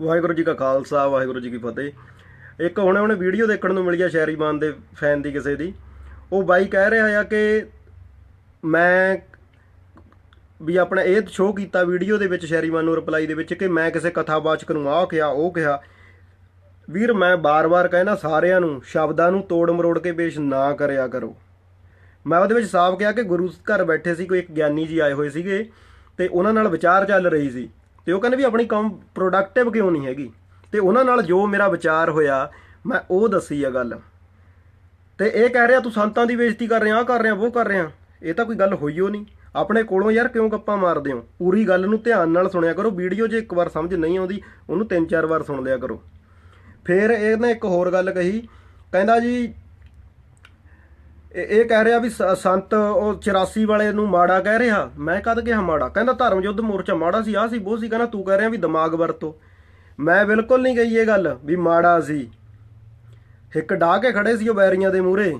ਵਾਹਿਗੁਰੂ ਜੀ ਕਾ ਖਾਲਸਾ, ਵਾਹਿਗੁਰੂ ਜੀ ਕੀ ਫਤਿਹ। ਇੱਕ ਹੁਣੇ ਹੁਣੇ ਵੀਡੀਓ ਦੇਖਣ ਨੂੰ ਮਿਲੀ ਆ ਸ਼ੈਰੀਮਾਨ ਦੇ ਫੈਨ ਦੀ ਕਿਸੇ ਦੀ। ਉਹ ਬਾਈ ਕਹਿ ਰਿਹਾ ਆ ਕਿ ਮੈਂ ਵੀ ਆਪਣਾ ਇਹ ਸ਼ੋਅ ਕੀਤਾ ਵੀਡੀਓ ਦੇ ਵਿੱਚ ਸ਼ੈਰੀਮਾਨ ਨੂੰ ਰਿਪਲਾਈ ਦੇ ਵਿੱਚ ਕਿ ਮੈਂ ਕਿਸੇ ਕਥਾਵਾਚਕ ਨੂੰ ਆਹ ਕਿਹਾ, ਉਹ ਕਿਹਾ। ਵੀਰ, ਮੈਂ ਬਾਰ-ਬਾਰ ਕਹਿਣਾ ਸਾਰਿਆਂ ਨੂੰ, ਸ਼ਬਦਾਂ ਨੂੰ ਤੋੜ ਮਰੋੜ ਕੇ ਪੇਸ਼ ਨਾ ਕਰਿਆ ਕਰੋ। ਮੈਂ ਉਹਦੇ ਵਿੱਚ ਸਾਫ਼ ਕਿਹਾ ਕਿ ਗੁਰੂ ਘਰ ਬੈਠੇ ਸੀ, ਕੋਈ ਇੱਕ ਗਿਆਨੀ ਜੀ ਆਏ ਹੋਏ ਸੀਗੇ ਤੇ ਉਹਨਾਂ ਨਾਲ ਵਿਚਾਰ ਚੱਲ ਰਹੀ ਸੀ। ਤੇ ਉਹ ਕਹਿੰਦੇ ਵੀ ਆਪਣੀ ਕੌਮ ਪ੍ਰੋਡਕਟਿਵ ਕਿਉਂ ਨਹੀਂ ਹੈਗੀ? ਤੇ ਉਹਨਾਂ ਨਾਲ ਜੋ ਮੇਰਾ ਵਿਚਾਰ ਹੋਇਆ, ਮੈਂ ਉਹ ਦੱਸੀ ਆ ਗੱਲ। ਤੇ ਇਹ ਕਹਿ ਰਿਹਾ, ਤੂੰ ਸੰਤਾਂ ਦੀ ਬੇਇੱਜ਼ਤੀ ਕਰ ਰਿਹਾ ਆ ਕਰ ਰਿਹਾ, ਉਹ ਕਰ ਰਿਹਾ। ਇਹ ਤਾਂ ਕੋਈ ਗੱਲ ਹੋਈ ਓ ਨਹੀਂ। ਆਪਣੇ ਕੋਲੋਂ ਯਾਰ ਕਿਉਂ ਗੱਪਾਂ ਮਾਰਦੇ ਹੋ? ਪੂਰੀ ਗੱਲ ਨੂੰ ਧਿਆਨ ਨਾਲ ਸੁਣਿਆ ਕਰੋ। ਵੀਡੀਓ ਜੇ ਇੱਕ ਵਾਰ ਸਮਝ ਨਹੀਂ ਆਉਂਦੀ, ਉਹਨੂੰ ਤਿੰਨ ਚਾਰ ਵਾਰ ਸੁਣ ਲਿਆ ਕਰੋ। ਫਿਰ ਇਹਨੇ ਇੱਕ ਹੋਰ ਗੱਲ ਕਹੀ, ਕਹਿੰਦਾ ਜੀ ਇਹ ਕਹਿ ਰਿਹਾ ਵੀ ਸ- ਸੰਤ ਉਹ 84 ਵਾਲੇ ਨੂੰ ਮਾੜਾ ਕਹਿ ਰਿਹਾ। ਮੈਂ ਕਦ ਕਿਹਾ ਮਾੜਾ? ਕਹਿੰਦਾ ਧਰਮ ਯੁੱਧ ਮੋਰਚਾ ਮਾੜਾ ਸੀ ਆ ਸੀ ਬਹੁਤ ਸੀ। ਕਹਿੰਦਾ ਤੂੰ ਕਹਿ ਰਿਹਾ ਵੀ ਦਿਮਾਗ ਵਰਤੋ। ਮੈਂ ਬਿਲਕੁਲ ਨਹੀਂ ਗਈ ਇਹ ਗੱਲ ਵੀ ਮਾੜਾ ਸੀ। ਇੱਕ ਢਾ ਕੇ ਖੜੇ ਸੀ ਉਹ ਬੈਰੀਆਂ ਦੇ ਮੂਹਰੇ।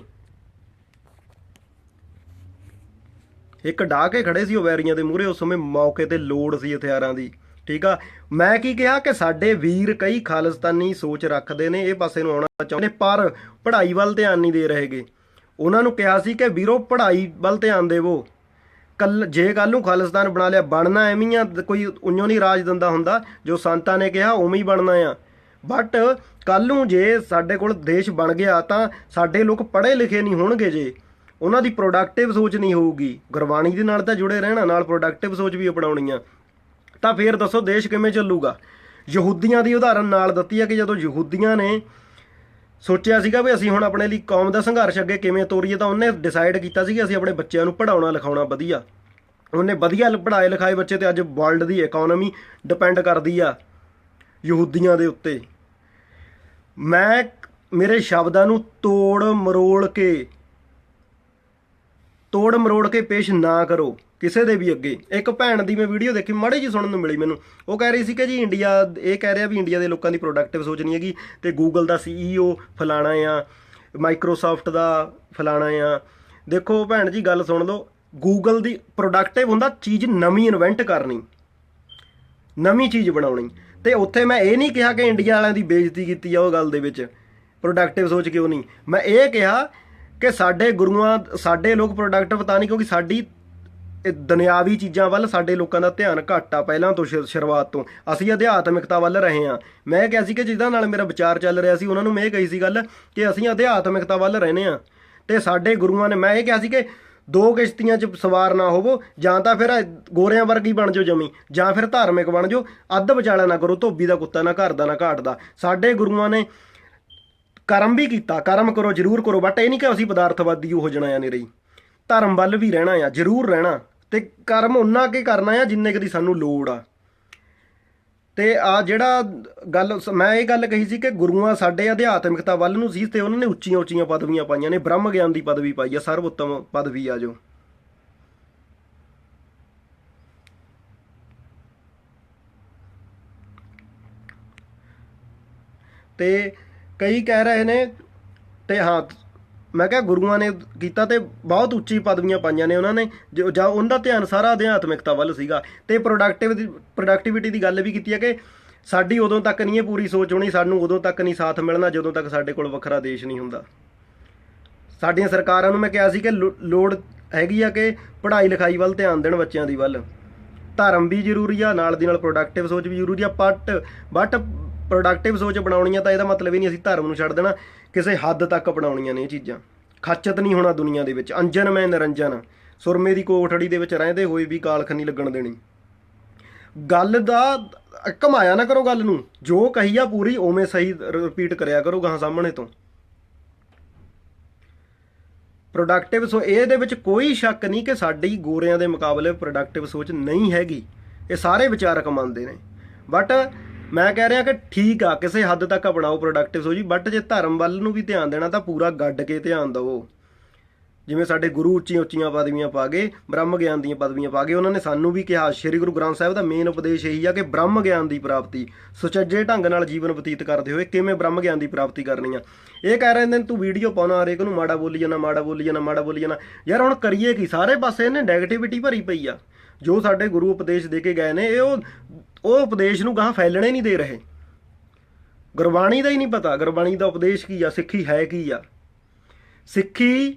ਇੱਕ ਢਾ ਕੇ ਖੜੇ ਸੀ ਉਹ ਵੈਰੀਆਂ ਦੇ ਮੂਹਰੇ, ਉਸ ਸਮੇਂ ਮੌਕੇ ਤੇ ਲੋੜ ਸੀ ਹਥਿਆਰਾਂ ਦੀ। ਠੀਕ ਆ? ਮੈਂ ਕੀ ਕਿਹਾ ਕਿ ਸਾਡੇ ਵੀਰ ਕਈ ਖਾਲਿਸਤਾਨੀ ਸੋਚ ਰੱਖਦੇ ਨੇ, ਇਹ ਪਾਸੇ ਨੂੰ ਆਉਣਾ ਚਾਹੁੰਦੇ ਪਰ ਪੜ੍ਹਾਈ ਵੱਲ ਧਿਆਨ ਨਹੀਂ ਦੇ ਰਹੇਗੇ। ਉਹਨਾਂ ਨੂੰ ਕਿਹਾ ਸੀ ਕਿ ਵੀਰੋ ਪੜ੍ਹਾਈ ਵੱਲ ਧਿਆਨ ਦੇਵੋ। ਕੱਲ ਜੇ ਕੱਲ ਨੂੰ ਖਾਲਿਸਤਾਨ ਬਣਾ ਲਿਆ, ਬਣਨਾ ਐਵੇਂ ਆ, ਕੋਈ ਉਈਓ ਨਹੀਂ ਰਾਜ ਦਿੰਦਾ ਹੁੰਦਾ, ਜੋ ਸੰਤਾਂ ਨੇ ਕਿਹਾ ਉਵੇਂ ਹੀ ਬਣਨਾ ਆ। ਬਟ ਕੱਲ ਨੂੰ ਜੇ ਸਾਡੇ ਕੋਲ ਦੇਸ਼ ਬਣ ਗਿਆ ਤਾਂ ਸਾਡੇ ਲੋਕ ਪੜ੍ਹੇ ਲਿਖੇ ਨਹੀਂ ਹੋਣਗੇ ਜੇ। ਉਹਨਾਂ ਦੀ ਪ੍ਰੋਡਕਟਿਵ ਸੋਚ ਨਹੀਂ ਹੋਊਗੀ। ਗੁਰਬਾਣੀ ਦੇ ਨਾਲ ਤਾਂ ਜੁੜੇ ਰਹਿਣਾ, ਨਾਲ ਪ੍ਰੋਡਕਟਿਵ ਸੋਚ ਵੀ ਅਪਣਾਉਣੀ ਆ। ਤਾਂ ਫੇਰ ਦੱਸੋ ਦੇਸ਼ ਕਿਵੇਂ ਚੱਲੂਗਾ? ਯਹੂਦੀਆਂ ਦੀ ਉਦਾਹਰਨ ਨਾਲ ਦਿੱਤੀ ਹੈ ਕਿ ਜਦੋਂ ਯਹੂਦੀਆਂ ਨੇ ਸੋਚਿਆ ਸੀਗਾ ਵੀ ਅਸੀਂ ਹੁਣ ਆਪਣੇ ਲਈ ਕੌਮ ਦਾ ਸੰਘਰਸ਼ ਅੱਗੇ ਕਿਵੇਂ ਤੋਰੀਏ ਤਾਂ ਉਹਨੇ ਡਿਸਾਈਡ ਕੀਤਾ ਸੀ ਕਿ ਅਸੀਂ ਆਪਣੇ ਬੱਚਿਆਂ ਨੂੰ ਪੜਾਉਣਾ ਲਿਖਾਉਣਾ ਵਧੀਆ। ਉਹਨੇ ਵਧੀਆ ਪੜਾਏ ਲਿਖਾਏ ਬੱਚੇ ਤੇ ਅੱਜ ਵਰਲਡ ਦੀ ਇਕਨੋਮੀ ਡਿਪੈਂਡ ਕਰਦੀ ਆ ਯਹੂਦੀਆਂ ਦੇ ਉੱਤੇ। ਮੈਂ ਮੇਰੇ ਸ਼ਬਦਾਂ ਨੂੰ ਤੋੜ ਮਰੋੜ ਕੇ ਤੋੜ ਮਰੋੜ ਕੇ ਪੇਸ਼ ਨਾ ਕਰੋ। ਕਿਸੇ ਦੇ ਵੀ ਅੱਗੇ। ਇੱਕ ਭੈਣ ਦੀ ਮੈਂ ਵੀਡੀਓ ਦੇਖੀ, ਮਾੜੀ ਜੀ ਸੁਣਨ ਨੂੰ ਮਿਲੀ ਮੈਨੂੰ। ਉਹ ਕਹਿ ਰਹੀ ਸੀ ਕਿ ਜੀ ਇੰਡੀਆ ਇਹ ਕਹਿ ਰਿਹਾ ਵੀ ਇੰਡੀਆ ਦੇ ਲੋਕਾਂ ਦੀ ਪ੍ਰੋਡਕਟਿਵ ਸੋਚ ਨਹੀਂ ਹੈਗੀ ਤੇ ਗੂਗਲ ਦਾ ਸੀਈਓ ਫਲਾਣਾ ਆ ਮਾਈਕਰੋਸਾਫਟ ਦਾ ਫਲਾਣਾ ਆ। ਦੇਖੋ ਭੈਣ ਜੀ, ਗੱਲ ਸੁਣ ਲਓ ਗੂਗਲ ਦੀ ਪ੍ਰੋਡਕਟਿਵ ਹੁੰਦਾ ਚੀਜ਼ ਨਵੀਂ ਇਨਵੈਂਟ ਕਰਨੀ। ਨਵੀਂ ਚੀਜ਼ ਬਣਾਉਣੀ। ਤੇ ਉੱਥੇ ਮੈਂ ਇਹ ਨਹੀਂ ਕਿਹਾ ਕਿ ਇੰਡੀਆ ਵਾਲਿਆਂ ਦੀ ਬੇਇੱਜ਼ਤੀ ਕੀਤੀ ਆ ਉਹ ਗੱਲ ਦੇ ਵਿੱਚ। ਪ੍ਰੋਡਕਟਿਵ ਸੋਚ ਕਿਉਂ ਨਹੀਂ? ਮੈਂ ਇਹ ਕਿਹਾ ਕਿ ਸਾਡੇ ਗੁਰੂਆਂ, ਸਾਡੇ ਲੋਕ ਪ੍ਰੋਡਕਟਿਵ ਤਾਂ ਨਹੀਂ ਕਿਉਂਕਿ ਸਾਡੀ ਇਹ ਦੁਨਿਆਵੀ ਚੀਜ਼ਾਂ ਵੱਲ ਸਾਡੇ ਲੋਕਾਂ ਦਾ ਧਿਆਨ ਘੱਟ ਆ ਪਹਿਲਾਂ ਤੋਂ ਸ਼ੁ- ਸ਼ੁਰੂਆਤ ਤੋਂ। ਅਸੀਂ ਅਧਿਆਤਮਿਕਤਾ ਵੱਲ ਰਹੇ ਹਾਂ। ਮੈਂ ਇਹ ਕਿਹਾ ਸੀ ਕਿ ਜਿਹਦਾ ਨਾਲ ਮੇਰਾ ਵਿਚਾਰ ਚੱਲ ਰਿਹਾ ਸੀ, ਉਹਨਾਂ ਨੂੰ ਮੈਂ ਇਹ ਕਹੀ ਸੀ ਗੱਲ ਕਿ ਅਸੀਂ ਅਧਿਆਤਮਿਕਤਾ ਵੱਲ ਰਹਿੰਦੇ ਆ ਤੇ ਸਾਡੇ ਗੁਰੂਆਂ ਨੇ, ਮੈਂ ਇਹ ਕਿਹਾ ਸੀ ਕਿ ਦੋ ਕਿਸ਼ਤੀਆਂ 'ਚ ਸਵਾਰ ਨਾ ਹੋਵੋ, ਜਾਂ ਤਾਂ ਫਿਰ ਗੋਰਿਆਂ ਵਰਗੀ ਬਣ ਜਾਓ ਜਮੀ, ਜਾਂ ਫਿਰ ਧਾਰਮਿਕ ਬਣ ਜਾਓ। ਅੱਧ ਵਿਚਾਲਾ ਨਾ ਕਰੋ, ਧੋਬੀ ਦਾ ਕੁੱਤਾ ਨਾ, ਘਰ ਦਾ ਨਾ ਘਾਟ ਦਾ। ਸਾਡੇ ਗੁਰੂਆਂ ਨੇ ਕਰਮ ਵੀ ਕੀਤਾ, ਕਰਮ ਕਰੋ, ਜ਼ਰੂਰ ਕਰੋ, ਬਟ ਇਹ ਨਹੀਂ ਕਿ ਅਸੀਂ ਪਦਾਰਥਵਾਦੀ ਹੋ ਜਾਣਾ ਆ ਨਹੀਂ ਰਹੀ। ਧਰਮ ਵੱਲ ਵੀ ਰਹਿਣਾ ਆ, ਜ਼ਰੂਰ ਰਹਿਣਾ। ਤੇ ਕਰਮ ਉਹਨਾਂ ਕੇ ਕਰਨਾ ਆ ਜਿੰਨੇ ਕੁ ਦੀ ਸਾਨੂੰ ਲੋੜ ਆ। ਤੇ ਆ ਜਿਹੜਾ ਗੱਲ ਮੈਂ ਇਹ ਗੱਲ ਕਹੀ ਸੀ ਕਿ ਗੁਰੂਆਂ ਸਾਡੇ ਅਧਿਆਤਮਿਕਤਾ ਵੱਲ ਨੂੰ ਸੀ ਤੇ ਉਹਨਾਂ ਨੇ ਉੱਚੀਆਂ ਉੱਚੀਆਂ ਪਦਵੀਆਂ ਪਾਈਆਂ ਨੇ, ਬ੍ਰਹਮ ਗਿਆਨ ਦੀ ਪਦਵੀ ਪਾਈ ਆ, ਸਰਵਉੱਤਮ ਪਦਵੀ ਆ ਜੋ। ਤੇ ਕਈ ਕਹਿ ਰਹੇ ਨੇ, ਤੇ ਹਾਂ ਮੈਂ ਕਿਹਾ ਗੁਰੂਆਂ ਨੇ ਕੀਤਾ ਤੇ ਬਹੁਤ ਉੱਚੀ ਪਦਵੀਆਂ ਪਾਈਆਂ ਨੇ ਉਹਨਾਂ ਨੇ। ਜੋ ਜਾਂ ਉਹਦਾ ਧਿਆਨ ਸਾਰਾ ਅਧਿਆਤਮਿਕਤਾ ਵੱਲ ਸੀਗਾ। ਤੇ ਪ੍ਰੋਡਕਟਿਵ ਦੀ ਪ੍ਰੋਡਕਟਿਵਿਟੀ ਦੀ ਗੱਲ ਵੀ ਕੀਤੀ ਹੈ ਕਿ ਸਾਡੀ ਉਦੋਂ ਤੱਕ ਨਹੀਂ ਇਹ ਪੂਰੀ ਸੋਚ ਹੋਣੀ, ਸਾਨੂੰ ਉਦੋਂ ਤੱਕ ਨਹੀਂ ਸਾਥ ਮਿਲਣਾ ਜਦੋਂ ਤੱਕ ਸਾਡੇ ਕੋਲ ਵੱਖਰਾ ਦੇਸ਼ ਨਹੀਂ ਹੁੰਦਾ। ਸਾਡੀਆਂ ਸਰਕਾਰਾਂ ਨੂੰ ਮੈਂ ਕਿਹਾ ਸੀ ਕਿ ਲੋੜ ਹੈਗੀ ਆ ਕਿ ਪੜ੍ਹਾਈ ਲਿਖਾਈ ਵੱਲ ਧਿਆਨ ਦੇਣ ਬੱਚਿਆਂ ਦੀ ਵੱਲ। ਧਰਮ ਵੀ ਜ਼ਰੂਰੀ ਆ, ਨਾਲ ਦੀ ਨਾਲ ਪ੍ਰੋਡਕਟਿਵ ਸੋਚ ਵੀ ਜ਼ਰੂਰੀ ਆ ਬਟ ਬਟ ਪ੍ਰੋਡਕਟਿਵ ਸੋਚ ਬਣਾਉਣੀ ਆ ਤਾਂ ਇਹਦਾ ਮਤਲਬ ਇਹ ਨਹੀਂ ਅਸੀਂ ਧਰਮ ਨੂੰ ਛੱਡ ਦੇਣਾ। ਕਿਸੇ ਹੱਦ ਤੱਕ ਬਣਾਉਣੀਆਂ ਨੇ ਇਹ ਚੀਜ਼ਾਂ। ਖੱਚਤ ਨਹੀਂ ਹੋਣਾ ਦੁਨੀਆ ਦੇ ਵਿੱਚ। ਅੰਜਨ ਮੈਂ ਨਿਰੰਜਨ। ਸੁਰਮੇ ਦੀ ਕੋਠੜੀ ਦੇ ਵਿੱਚ ਰਹਿੰਦੇ ਹੋਏ ਵੀ ਕਾਲਖ ਲੱਗਣ ਦੇਣੀ। ਗੱਲ ਦਾ ਕਮਾਇਆ ਨਾ ਕਰੋ ਗੱਲ ਨੂੰ। ਜੋ ਕਹੀ ਆ ਪੂਰੀ, ਉਵੇਂ ਸਹੀ ਰਿਪੀਟ ਕਰਿਆ ਕਰੋ ਗਾਂ ਸਾਹਮਣੇ ਤੋਂ। ਪ੍ਰੋਡਕਟਿਵ ਸੋ ਇਹਦੇ ਵਿੱਚ ਕੋਈ ਸ਼ੱਕ ਨਹੀਂ ਕਿ ਸਾਡੀ ਗੋਰਿਆਂ ਦੇ ਮੁਕਾਬਲੇ ਪ੍ਰੋਡਕਟਿਵ ਸੋਚ ਨਹੀਂ ਹੈਗੀ। ਇਹ ਸਾਰੇ ਵਿਚਾਰਕ ਮੰਨਦੇ ਨੇ। ਬਟ ਮੈਂ ਕਹਿ ਰਿਹਾ ਕਿ ਠੀਕ ਆ, ਕਿਸੇ ਹੱਦ ਤੱਕ ਅਪਣਾਓ ਪ੍ਰੋਡਕਟਿਵ ਸੋ ਜੀ ਬਟ ਜੇ ਧਰਮ ਵੱਲ ਨੂੰ ਵੀ ਧਿਆਨ ਦੇਣਾ ਤਾਂ ਪੂਰਾ ਗੱਡ ਕੇ ਧਿਆਨ ਦਿਵੋ। ਜਿਵੇਂ ਸਾਡੇ ਗੁਰੂ ਉੱਚੀਆਂ ਉੱਚੀਆਂ ਪਦਵੀਆਂ ਪਾ ਗਏ, ਬ੍ਰਹਮ ਗਿਆਨ ਦੀਆਂ ਪਦਵੀਆਂ ਪਾ ਗਏ, ਉਹਨਾਂ ਨੇ ਸਾਨੂੰ ਵੀ ਕਿਹਾ, ਸ੍ਰੀ ਗੁਰੂ ਗ੍ਰੰਥ ਸਾਹਿਬ ਦਾ ਮੇਨ ਉਪਦੇਸ਼ ਇਹੀ ਆ ਕਿ ਬ੍ਰਹਮ ਗਿਆਨ ਦੀ ਪ੍ਰਾਪਤੀ, ਸੁਚੱਜੇ ਢੰਗ ਨਾਲ ਜੀਵਨ ਬਤੀਤ ਕਰਦੇ ਹੋਏ ਕਿਵੇਂ ਬ੍ਰਹਮ ਗਿਆਨ ਦੀ ਪ੍ਰਾਪਤੀ ਕਰਨੀ ਆ। ਇਹ ਕਹਿ ਰਹੇ ਨੇ, ਤੂੰ ਵੀਡੀਓ ਪਾਉਣਾ ਹਰੇਕ ਨੂੰ, ਮਾੜਾ ਬੋਲੀ ਜਾਣਾ, ਮਾੜਾ ਬੋਲੀ ਜਾਣਾ, ਮਾੜਾ ਬੋਲੀ ਜਾਣਾ। ਯਾਰ ਹੁਣ ਕਰੀਏ ਕੀ? ਸਾਰੇ ਪਾਸੇ ਇਹਨੇ 네ਗੇਟਿਵਿਟੀ ਭਰੀ ਪਈ ਆ। ਜੋ ਸਾਡੇ ਗੁਰੂ ਉਪਦੇਸ਼ ਦੇ ਕੇ ਗਏ ਨੇ, ਇਹ ਉਹ ਉਹ ਉਪਦੇਸ਼ ਨੂੰ ਗਾਹਾਂ ਫੈਲਣੇ ਨਹੀਂ ਦੇ ਰਹੇ। ਗੁਰਬਾਣੀ ਦਾ ਹੀ ਨਹੀਂ ਪਤਾ, ਗੁਰਬਾਣੀ ਦਾ ਉਪਦੇਸ਼ ਕੀ ਆ, ਸਿੱਖੀ ਹੈ ਕੀ ਆ। ਸਿੱਖੀ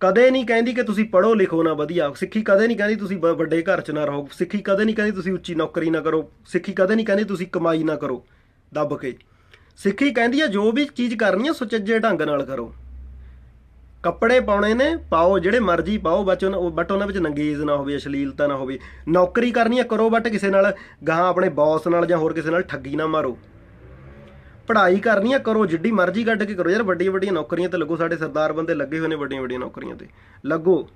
ਕਦੇ ਨਹੀਂ ਕਹਿੰਦੀ ਕਿ ਤੁਸੀਂ ਪੜ੍ਹੋ ਲਿਖੋ ਨਾ ਵਧੀਆ, ਸਿੱਖੀ ਕਦੇ ਨਹੀਂ ਕਹਿੰਦੀ ਤੁਸੀਂ ਬ- ਵੱਡੇ ਘਰ 'ਚ ਨਾ ਰਹੋ, ਸਿੱਖੀ ਕਦੇ ਨਹੀਂ ਕਹਿੰਦੀ ਤੁਸੀਂ ਉੱਚੀ ਨੌਕਰੀ ਨਾ ਕਰੋ, ਸਿੱਖੀ ਕਦੇ ਨਹੀਂ ਕਹਿੰਦੀ ਤੁਸੀਂ ਕਮਾਈ ਨਾ ਕਰੋ, ਦੱਬ ਕੇ। ਸਿੱਖੀ ਕਹਿੰਦੀ ਆ ਜੋ ਵੀ ਚੀਜ਼ ਕਰਨੀ ਆ ਸੁਚੱਜੇ ਢੰਗ ਨਾਲ ਕਰੋ। ਕੱਪੜੇ ਪਾਉਣੇ ਨੇ, ਪਾਓ, ਜਿਹੜੇ ਮਰਜ਼ੀ ਪਾਓ ਬਚ ਉਹਨਾਂ ਬਟ ਉਹਨਾਂ ਵਿੱਚ ਨੰਗੇਜ਼ ਨਾ ਹੋਵੇ, ਅਸ਼ਲੀਲਤਾ ਨਾ ਹੋਵੇ। ਨੌਕਰੀ ਕਰਨੀ ਆ, ਕਰੋ ਬਟ ਕਿਸੇ ਨਾਲ ਗਾਹਾਂ ਆਪਣੇ ਬੌਸ ਨਾਲ ਜਾਂ ਹੋਰ ਕਿਸੇ ਨਾਲ ਠੱਗੀ ਨਾ ਮਾਰੋ। ਪੜ੍ਹਾਈ ਕਰਨੀ ਆ, ਕਰੋ, ਜਿੱਡੀ ਮਰਜ਼ੀ ਕੱਢ ਕੇ ਕਰੋ। ਯਾਰ, ਵੱਡੀਆਂ ਵੱਡੀਆਂ ਨੌਕਰੀਆਂ ਤੇ ਲੱਗੋ, ਸਾਡੇ ਸਰਦਾਰ ਬੰਦੇ ਲੱਗੇ ਹੋਏ ਨੇ ਵੱਡੀਆਂ ਵੱਡੀਆਂ ਨੌਕਰੀਆਂ ਤੇ। ਲੱਗੋ।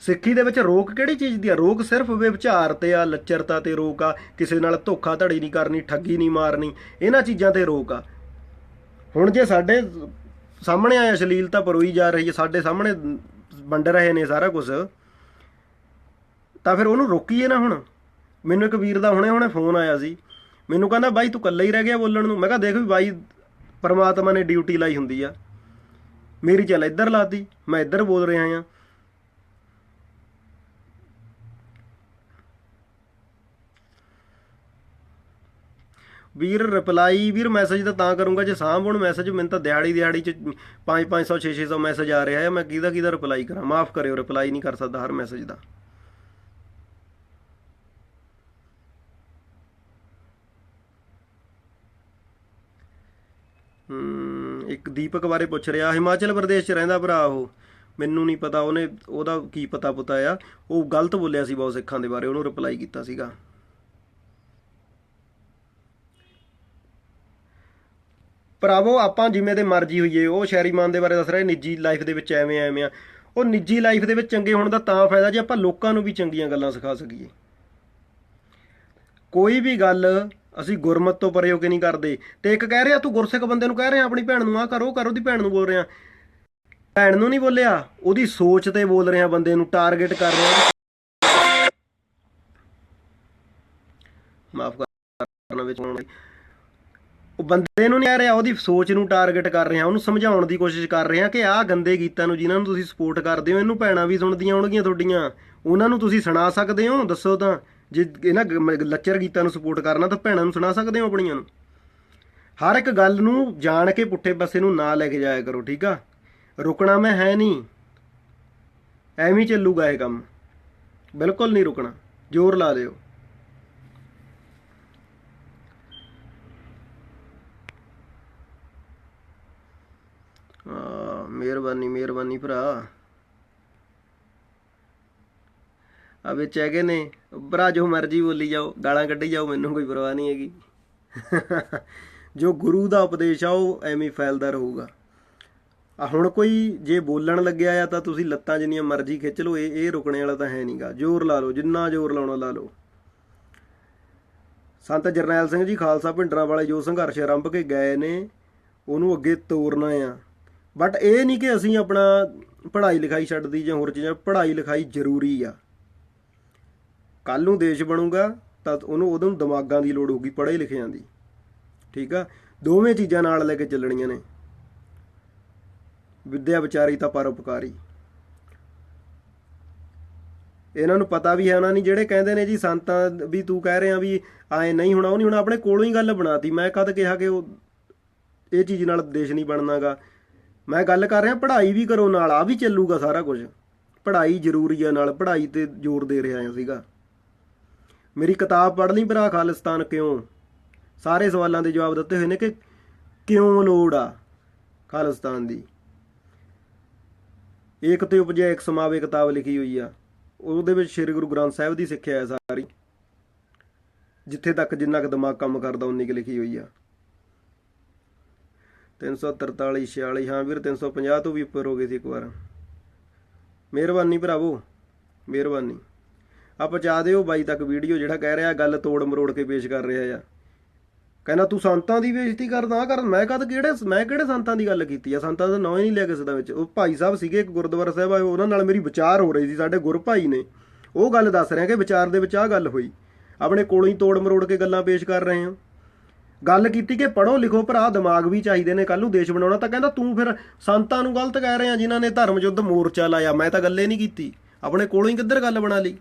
ਸਿੱਖੀ ਦੇ ਵਿੱਚ ਰੋਕ ਕਿਹੜੀ ਚੀਜ਼ ਦੀ ਆ? ਰੋਕ ਸਿਰਫ ਵਿਚਾਰ ਤੇ ਆ, ਲੱਚਰਤਾ ਤੇ ਰੋਕ ਆ। ਕਿਸੇ ਨਾਲ ਧੋਖਾ ਧੜੀ ਨਹੀਂ ਕਰਨੀ, ਠੱਗੀ ਨਹੀਂ ਮਾਰਨੀ। ਇਹਨਾਂ ਚੀਜ਼ਾਂ ਤੇ ਰੋਕ ਆ। ਹੁਣ ਜੇ ਸਾਡੇ ਸਾਹਮਣੇ ਆ ਅਸ਼ਲੀਲਤਾ ਪਰੋਈ ਜਾ ਰਹੀ ਹੈ, ਸਾਡੇ ਸਾਹਮਣੇ ਵੰਡ ਰਹੇ ਨੇ ਸਾਰਾ ਕੁਝ ਤਾਂ ਫਿਰ ਉਹਨੂੰ ਰੋਕੀਏ ਨਾ ਹੁਣ। ਮੈਨੂੰ ਇੱਕ ਵੀਰ ਦਾ ਹੁਣੇ ਹੁਣੇ ਫੋਨ ਆਇਆ ਸੀ। ਮੈਨੂੰ ਕਹਿੰਦਾ, ਬਾਈ, ਤੂੰ ਇਕੱਲਾ ਹੀ ਰਹਿ ਗਿਆ ਬੋਲਣ ਨੂੰ? ਮੈਂ ਕਿਹਾ, ਦੇਖ ਵੀ ਬਾਈ, ਪਰਮਾਤਮਾ ਨੇ ਡਿਊਟੀ ਲਾਈ ਹੁੰਦੀ ਆ। ਮੇਰੀ ਚੱਲ ਇੱਧਰ ਲਾਤੀ। ਮੈਂ ਇੱਧਰ ਬੋਲ ਰਿਹਾ ਆ। ਵੀਰ ਰਿਪਲਾਈ ਵੀਰ ਮੈਸੇਜ ਤਾਂ ਤਾਂ ਕਰੂੰਗਾ, ਜੇ ਸਾਂਭ ਹੁਣ ਮੈਸੇਜ ਮੈਨੂੰ ਤਾਂ ਦਿਹਾੜੀ ਦਿਹਾੜੀ ਚ 5 500 6 600 ਮੈਸੇਜ ਆ ਰਿਹਾ ਹੈ। ਮੈਂ ਕਿਹਦਾ ਕਿਹਦਾ ਰਿਪਲਾਈ ਕਰਾਂ? ਮਾਫ ਕਰਿਓ ਰਿਪਲਾਈ ਨਹੀਂ ਕਰ ਸਕਦਾ ਹਰ ਮੈਸੇਜ ਦਾ। ਇੱਕ ਦੀਪਕ ਬਾਰੇ ਪੁੱਛ ਰਿਹਾ। ਹਿਮਾਚਲ ਪ੍ਰਦੇਸ਼ ਚ ਰਹਿੰਦਾ ਭਰਾ ਉਹ। ਮੈਨੂੰ ਨਹੀਂ ਪਤਾ, ਉਹਨੇ, ਉਹਦਾ ਕੀ ਪਤਾ ਪੁਤਾ ਆ। ਉਹ ਗਲਤ ਬੋਲਿਆ ਸੀ ਬਹੁਤ ਸਿੱਖਾਂ ਦੇ ਬਾਰੇ, ਉਹਨੂੰ ਰਿਪਲਾਈ ਕੀਤਾ ਸੀਗਾ। ਭਰਾਵੋ, ਆਪਾਂ ਜਿਵੇਂ ਦੇ ਮਰਜ਼ੀ ਹੋਈਏ, ਉਹ ਸ਼ੈਰੀਮਾਨ ਦੇ ਬਾਰੇ ਦੱਸ ਰਿਹਾ, ਨਿੱਜੀ ਲਾਈਫ ਦੇ ਵਿੱਚ ਐਵੇਂ ਐਵੇਂ ਆ। ਉਹ ਨਿੱਜੀ ਲਾਈਫ ਦੇ ਵਿੱਚ ਚੰਗੇ ਹੋਣ ਦਾ ਤਾਂ ਫਾਇਦਾ ਜੇ ਆਪਾਂ ਲੋਕਾਂ ਨੂੰ ਵੀ ਚੰਗੀਆਂ ਗੱਲਾਂ ਸਿਖਾ ਸਕੀਏ। ਕੋਈ ਵੀ ਗੱਲ ਅਸੀਂ ਗੁਰਮਤ ਤੋਂ ਪਰੇ ਹੋ ਕੇ ਨਹੀਂ ਕਰਦੇ? ਤੇ ਇੱਕ ਕਹਿ ਰਿਹਾ, ਤੂੰ ਗੁਰਸਿੱਖ ਬੰਦੇ ਨੂੰ ਕਹਿ ਰਿਹਾ, ਆਪਣੀ ਭੈਣ ਨੂੰ ਆ ਕਰੋ ਕਰੋ ਦੀ ਭੈਣ ਨੂੰ ਬੋਲ ਰਿਹਾ। ਭੈਣ ਨੂੰ ਨਹੀਂ ਬੋਲਿਆ, ਉਹਦੀ ਸੋਚ ਤੇ ਬੋਲ ਰਿਹਾ ਬੰਦੇ ਨੂੰ ਟਾਰਗੇਟ ਕਰ ਰਿਹਾ। ਮਾਫ ਕਰਨਾ ਵਿੱਚ ਆਉਣ ਉਹ ਬੰਦੇ ਨੂੰ ਨਹੀਂ ਕਹਿ ਰਿਹਾ, ਉਹਦੀ ਸੋਚ ਨੂੰ ਟਾਰਗੇਟ ਕਰ ਰਿਹਾ, ਉਹਨੂੰ ਸਮਝਾਉਣ ਦੀ ਕੋਸ਼ਿਸ਼ ਕਰ ਰਿਹਾ ਕਿ ਆਹ ਗੰਦੇ ਗੀਤਾਂ ਨੂੰ ਜਿਨ੍ਹਾਂ ਨੂੰ ਤੁਸੀਂ ਸਪੋਰਟ ਕਰਦੇ ਹੋ, ਇਹਨੂੰ ਭੈਣਾਂ ਵੀ ਸੁਣਦੀਆਂ ਹੋਣਗੀਆਂ ਤੁਹਾਡੀਆਂ। ਉਹਨਾਂ ਨੂੰ ਤੁਸੀਂ ਸੁਣਾ ਸਕਦੇ ਹੋ, ਦੱਸੋ ਤਾਂ। ਜੇ ਇਹਨਾਂ ਗ- ਲੱਚਰ ਗੀਤਾਂ ਨੂੰ ਸਪੋਰਟ ਕਰਨਾ ਤਾਂ ਭੈਣਾਂ ਨੂੰ ਸੁਣਾ ਸਕਦੇ ਹੋ ਆਪਣੀਆਂ ਨੂੰ। ਹਰ ਇੱਕ ਗੱਲ ਨੂੰ ਜਾਣ ਕੇ ਪੁੱਠੇ ਪਾਸੇ ਨੂੰ ਨਾ ਲੈ ਕੇ ਜਾਇਆ ਕਰੋ, ਠੀਕ ਆ? ਰੁਕਣਾ ਮੈਂ ਹੈ ਨਹੀਂ। ਐਵੇਂ ਹੀ ਚੱਲੂਗਾ ਇਹ ਕੰਮ। ਬਿਲਕੁਲ ਨਹੀਂ ਰੁਕਣਾ। ਜ਼ੋਰ ਲਾ ਦਿਓ ਆ ਮਿਹਰਬਾਨੀ ਮਿਹਰਬਾਨੀ ਭਰਾ। ਆ ਵਿੱਚ ਹੈਗੇ ਨੇ। ਭਰਾ, ਜੋ ਮਰਜ਼ੀ ਬੋਲੀ ਜਾਓ, ਗਾਲਾਂ ਕੱਢੀ ਜਾਓ, ਮੈਨੂੰ ਕੋਈ ਪਰਵਾਹ ਨਹੀਂ ਹੈਗੀ। ਜੋ ਗੁਰੂ ਦਾ ਉਪਦੇਸ਼ ਆ, ਉਹ ਐਵੇਂ ਫੈਲਦਾ ਰਹੂਗਾ। ਆ ਹੁਣ ਕੋਈ ਜੇ ਬੋਲਣ ਲੱਗਿਆ ਆ, ਤਾਂ ਤੁਸੀਂ ਲੱਤਾਂ ਜਿੰਨੀਆਂ ਮਰਜ਼ੀ ਖਿੱਚ ਲਓ, ਇਹ ਇਹ ਰੁਕਣੇ ਵਾਲਾ ਤਾਂ ਹੈ ਨਹੀਂਗਾ ਜ਼ੋਰ ਲਾ ਲਓ, ਜਿੰਨਾ ਜ਼ੋਰ ਲਾਉਣਾ ਲਾ ਲਓ। ਸੰਤ ਜਰਨੈਲ ਸਿੰਘ ਜੀ, ਖਾਲਸਾ ਭਿੰਡਰਾਂ ਵਾਲੇ ਜੋ ਸੰਘਰਸ਼ ਆਰੰਭ ਕੇ ਗਏ ਨੇ, ਉਹਨੂੰ ਅੱਗੇ ਤੋਰਨਾ ਆ। ਬਟ ਇਹ ਨਹੀਂ ਕਿ ਅਸੀਂ ਆਪਣਾ ਪੜ੍ਹਾਈ ਲਿਖਾਈ ਛੱਡਦੀ ਜਾਂ ਹੋਰ ਚੀਜ਼ਾਂ, ਪੜ੍ਹਾਈ ਲਿਖਾਈ ਜ਼ਰੂਰੀ ਆ। ਕੱਲ ਨੂੰ ਦੇਸ਼ ਬਣੂਗਾ, ਤਾਂ ਉਹਨੂੰ ਉਹਦੋਂ ਦਿਮਾਗਾਂ ਦੀ ਲੋੜ ਹੋਊਗੀ ਪੜ੍ਹੇ ਲਿਖਿਆਂ ਦੀ। ਠੀਕ ਆ? ਦੋਵੇਂ ਚੀਜ਼ਾਂ ਨਾਲ ਲੈ ਕੇ ਚੱਲਣੀਆਂ ਨੇ। ਵਿਦਿਆ ਵਿਚਾਰੀ ਤਾਂ ਪਰਉਪਕਾਰੀ ਇਹਨਾਂ ਨੂੰ ਪਤਾ ਵੀ ਹੈ, ਉਹਨਾਂ ਨਹੀਂ ਜਿਹੜੇ ਕਹਿੰਦੇ ਨੇ ਜੀ ਸੰਤਾਂ ਵੀ ਤੂੰ ਕਹਿ ਰਿਹਾ ਵੀ ਆਏ ਨਹੀਂ ਹੋਣਾ, ਉਹ ਨਹੀਂ ਹੁਣ, ਆਪਣੇ ਕੋਲੋਂ ਹੀ ਗੱਲ ਬਣਾਤੀ। ਮੈਂ ਕਦ ਕਿਹਾ ਕਿ ਉਹ ਇਹ ਚੀਜ਼ ਨਾਲ ਦੇਸ਼ ਨਹੀਂ ਬਣਨਾਗਾ। ਮੈਂ ਗੱਲ ਕਰ ਰਿਹਾ, ਪੜ੍ਹਾਈ ਵੀ ਕਰੋ ਨਾਲ ਆ ਵੀ ਚੱਲੂਗਾ ਸਾਰਾ ਕੁਝ ਪੜ੍ਹਾਈ ਜ਼ਰੂਰੀ ਆ ਨਾਲ, ਪੜ੍ਹਾਈ ਤੇ ਜ਼ੋਰ ਦੇ ਰਿਹਾ ਹਾਂ ਸੀਗਾ। ਮੇਰੀ ਕਿਤਾਬ ਪੜ੍ਹ ਲਈ ਭਰਾ ਖਾਲਿਸਤਾਨ ਕਿਉਂ? ਸਾਰੇ ਸਵਾਲਾਂ ਦੇ ਜਵਾਬ ਦਿੱਤੇ ਹੋਏ ਨੇ ਕਿ ਕਿਉਂ ਲੋੜ ਆ ਖਾਲਿਸਤਾਨ ਦੀ? ਏਕ ਤੇ ਉਪਜਿਆ ਇੱਕ ਸਮਾਵੇ ਕਿਤਾਬ ਲਿਖੀ ਹੋਈ ਆ। ਉਹਦੇ ਵਿੱਚ ਸ੍ਰੀ ਗੁਰੂ ਗ੍ਰੰਥ ਸਾਹਿਬ ਦੀ ਸਿੱਖਿਆ ਹੈ ਸਾਰੀ। ਜਿੱਥੇ ਤੱਕ ਜਿੰਨਾ ਕੁ ਦਿਮਾਗ ਕੰਮ ਕਰਦਾ ਉਨੀ ਕੁ ਲਿਖੀ ਹੋਈ ਆ। 343 46 ਹਾਂ ਵੀਰ 350 ਤੋਂ ਵੀ ਉੱਪਰ ਹੋ ਗਏ ਸੀ ਇੱਕ ਵਾਰ। ਮਿਹਰਬਾਨੀ ਭਰਾਵੋ, ਮਿਹਰਬਾਨੀ। ਆ ਪਹੁੰਚਾ ਦਿਓ ਬਾਈ ਤੱਕ ਵੀਡੀਓ, ਜਿਹੜਾ ਕਹਿ ਰਿਹਾ ਗੱਲ ਤੋੜ ਮਰੋੜ ਕੇ ਪੇਸ਼ ਕਰ ਰਿਹਾ ਆ। ਕਹਿੰਦਾ, ਤੂੰ ਸੰਤਾਂ ਦੀ ਬੇਇੱਜ਼ਤੀ ਕਰਦਾ ਕਰ। ਮੈਂ ਕਦ ਕਿਹੜੇ, ਮੈਂ ਕਿਹੜੇ ਸੰਤਾਂ ਦੀ ਗੱਲ ਕੀਤੀ ਆ? ਸੰਤਾਂ ਦਾ ਨਾਂ ਹੀ ਨਹੀਂ ਲਿਆ ਕਿਸੇ ਦਾ ਵਿੱਚ। ਉਹ ਭਾਈ ਸਾਹਿਬ ਸੀਗੇ ਇੱਕ ਗੁਰਦੁਆਰਾ ਸਾਹਿਬ, ਆਏ ਉਹਨਾਂ ਨਾਲ ਮੇਰੀ ਵਿਚਾਰ ਹੋ ਰਹੀ ਸੀ, ਸਾਡੇ ਗੁਰ ਭਾਈ ਨੇ। ਉਹ ਗੱਲ ਦੱਸ ਰਿਹਾ ਕਿ ਵਿਚਾਰ ਦੇ ਵਿੱਚ ਆਹ ਗੱਲ ਹੋਈ। ਆਪਣੇ ਕੋਲੋਂ ਹੀ ਤੋੜ ਮਰੋੜ ਕੇ ਗੱਲਾਂ ਪੇਸ਼ ਕਰ ਰਹੇ ਹਾਂ। ਗੱਲ ਕੀਤੀ ਕਿ ਪੜੋ ਲਿਖੋ ਭਰਾ, ਦਿਮਾਗ ਵੀ ਚਾਹੀਦੇ ਨੇ ਕੱਲ ਨੂੰ ਦੇਸ਼ ਬਣਾਉਣਾ, ਤਾਂ ਕਹਿੰਦਾ ਤੂੰ ਫਿਰ ਸੰਤਾਂ ਨੂੰ ਗਲਤ ਕਹਿ ਰਿਹਾ, ਜਿਨ੍ਹਾਂ ਨੇ ਧਰਮ ਯੁੱਧ ਮੋਰਚਾ ਲਾਇਆ, ਮੈਂ ਤਾਂ ਗੱਲੇ ਨਹੀਂ ਕੀਤੀ, ਆਪਣੇ ਕੋਲੋਂ ਹੀ ਕਿੱਧਰ ਗੱਲ ਬਣਾ ਲਈ?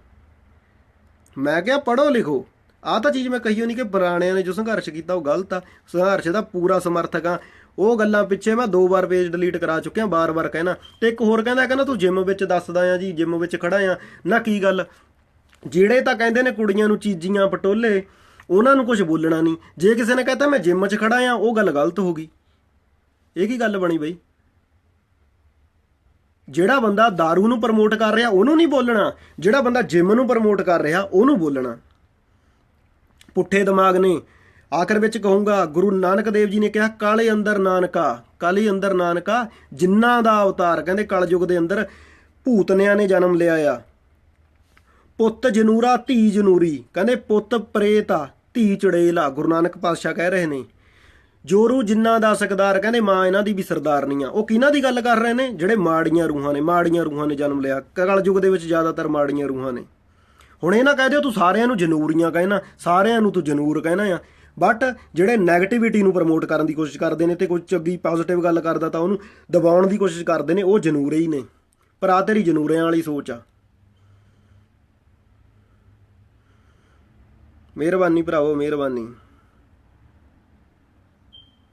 ਮੈਂ ਕਿਹਾ ਪੜੋ ਲਿਖੋ, ਆਹ ਤਾਂ ਚੀਜ਼ ਮੈਂ ਕਹੀ ਨਹੀਂ ਕਿ ਪੁਰਾਣਿਆਂ ਨੇ ਜੋ ਸੰਘਰਸ਼ ਕੀਤਾ, ਉਹ ਗਲਤ ਆ, ਸੰਘਰਸ਼ ਦਾ ਪੂਰਾ ਸਮਰਥਕ ਆ, ਉਹ ਗੱਲਾਂ ਪਿੱਛੇ ਮੈਂ ਦੋ ਵਾਰ ਪੇਜ ਡਿਲੀਟ ਕਰਾ ਚੁੱਕਿਆ ਬਾਰ-ਬਾਰ ਕਹਿਣਾ, ਤੇ ਇੱਕ ਹੋਰ ਕਹਿੰਦਾ ਕਹਿੰਦਾ ਤੂੰ ਜਿਮ ਵਿੱਚ ਦੱਸਦਾ ਆ ਜੀ ਜਿਮ ਵਿੱਚ ਖੜਾ ਆ, ਨਾ ਕੀ ਗੱਲ? ਜਿਹੜੇ ਤਾਂ ਕਹਿੰਦੇ ਨੇ ਕੁੜੀਆਂ ਨੂੰ ਚੀਜ਼ੀਆਂ, ਪਟੋਲੇ ਉਹਨਾਂ ਨੂੰ ਕੁਝ ਬੋਲਣਾ ਨਹੀਂ। ਜੇ ਕਿਸੇ ਨੇ ਕਹਤਾ ਮੈਂ ਜਿਮ 'ਚ ਖੜਾ ਆ ਉਹ ਗੱਲ ਗਲਤ ਹੋ ਗਈ। ਇਹ ਕੀ ਗੱਲ ਬਣੀ ਬਈ? ਜਿਹੜਾ ਬੰਦਾ दारू ਨੂੰ ਪ੍ਰਮੋਟ ਕਰ ਰਿਹਾ, ਉਹਨੂੰ ਨਹੀਂ ਬੋਲਣਾ। ਜਿਹੜਾ ਬੰਦਾ ਜਿਮ ਨੂੰ ਪ੍ਰਮੋਟ ਕਰ ਰਿਹਾ, ਉਹਨੂੰ ਬੋਲਣਾ। ਪੁੱਠੇ ਦਿਮਾਗ ਨੇ। ਆਖਰ ਵਿੱਚ ਕਹੂੰਗਾ, ਗੁਰੂ ਨਾਨਕ ਦੇਵ ਜੀ ਨੇ ਕਿਹਾ, ਕਾਲੇ ਅੰਦਰ ਨਾਨਕਾ, ਕਾਲੇ ਅੰਦਰ ਨਾਨਕਾ ਜਿਨ੍ਹਾਂ ਦਾ ਅਵਤਾਰ, ਕਹਿੰਦੇ, ਕਲਯੁਗ ਦੇ ਅੰਦਰ ਭੂਤਨਿਆਂ ਨੇ ਜਨਮ ਲਿਆ ਆ। ਪੁੱਤ ਜਨੂਰਾ, ਧੀ ਜਨੂਰੀ। ਕਹਿੰਦੇ, ਪੁੱਤ ਪ੍ਰੇਤ ਆ, ਧੀ ਚੜੇਲ ਆ। ਗੁਰੂ ਨਾਨਕ ਪਾਤਸ਼ਾਹ ਕਹਿ ਰਹੇ ਨੇ। ਜੋਰੂ ਜਿੰਨਾ ਦਾ ਸਕਦਾਰ ਕਹਿੰਦੇ, ਮਾਂ ਇਹਨਾਂ ਦੀ ਵੀ ਸਰਦਾਰ ਨਹੀਂ ਆ। ਉਹ ਕਿਹਨਾਂ ਦੀ ਗੱਲ ਕਰ ਰਹੇ ਨੇ? ਜਿਹੜੇ ਮਾੜੀਆਂ ਰੂਹਾਂ ਨੇ, ਮਾੜੀਆਂ ਰੂਹਾਂ ਨੇ ਜਨਮ ਲਿਆ। ਕਗਲ ਯੁੱਗ ਦੇ ਵਿੱਚ ਜ਼ਿਆਦਾਤਰ ਮਾੜੀਆਂ ਰੂਹਾਂ ਨੇ। ਹੁਣ ਇਹ ਨਾ ਕਹਿ ਦਿਓ, ਤੂੰ ਸਾਰਿਆਂ ਨੂੰ ਜਨੂਰੀਆਂ ਕਹਿਣਾ, ਸਾਰਿਆਂ ਨੂੰ ਤੂੰ ਜਨੂਰ ਕਹਿਣਾ ਆ। ਬਟ ਜਿਹੜੇ 네ਗੇਟਿਵਿਟੀ ਨੂੰ ਪ੍ਰਮੋਟ ਕਰਨ ਦੀ ਕੋਸ਼ਿਸ਼ ਕਰਦੇ ਨੇ ਤੇ ਕੋਈ ਚੰਗੀ ਪੋਜ਼ਿਟਿਵ ਗੱਲ ਕਰਦਾ ਤਾਂ ਉਹਨੂੰ ਦਬਾਉਣ ਦੀ ਕੋਸ਼ਿਸ਼ ਕਰਦੇ ਨੇ, ਉਹ ਜਨੂਰੇ ਹੀ ਨੇ। ਪਰ ਆ ਤੇਰੀ ਜਨੂਰਿਆਂ ਵਾਲੀ ਸੋਚ ਆ। ਮਿਹਰਬਾਨੀ ਭਰਾਵੋ, ਮਿਹਰਬਾਨੀ।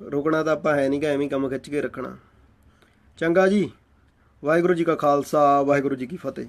ਰੁਕਣਾ ਤਾਂ ਆਪਾਂ ਹੈ ਨਹੀਂ ਕਿ ਐਵੇਂ ਕੰਮ ਖਿੱਚ ਕੇ ਰੱਖਣਾ। ਚੰਗਾ ਜੀ, ਵਾਹਿਗੁਰੂ ਜੀ ਕਾ ਖਾਲਸਾ, ਵਾਹਿਗੁਰੂ ਜੀ ਕੀ ਫਤਿਹ।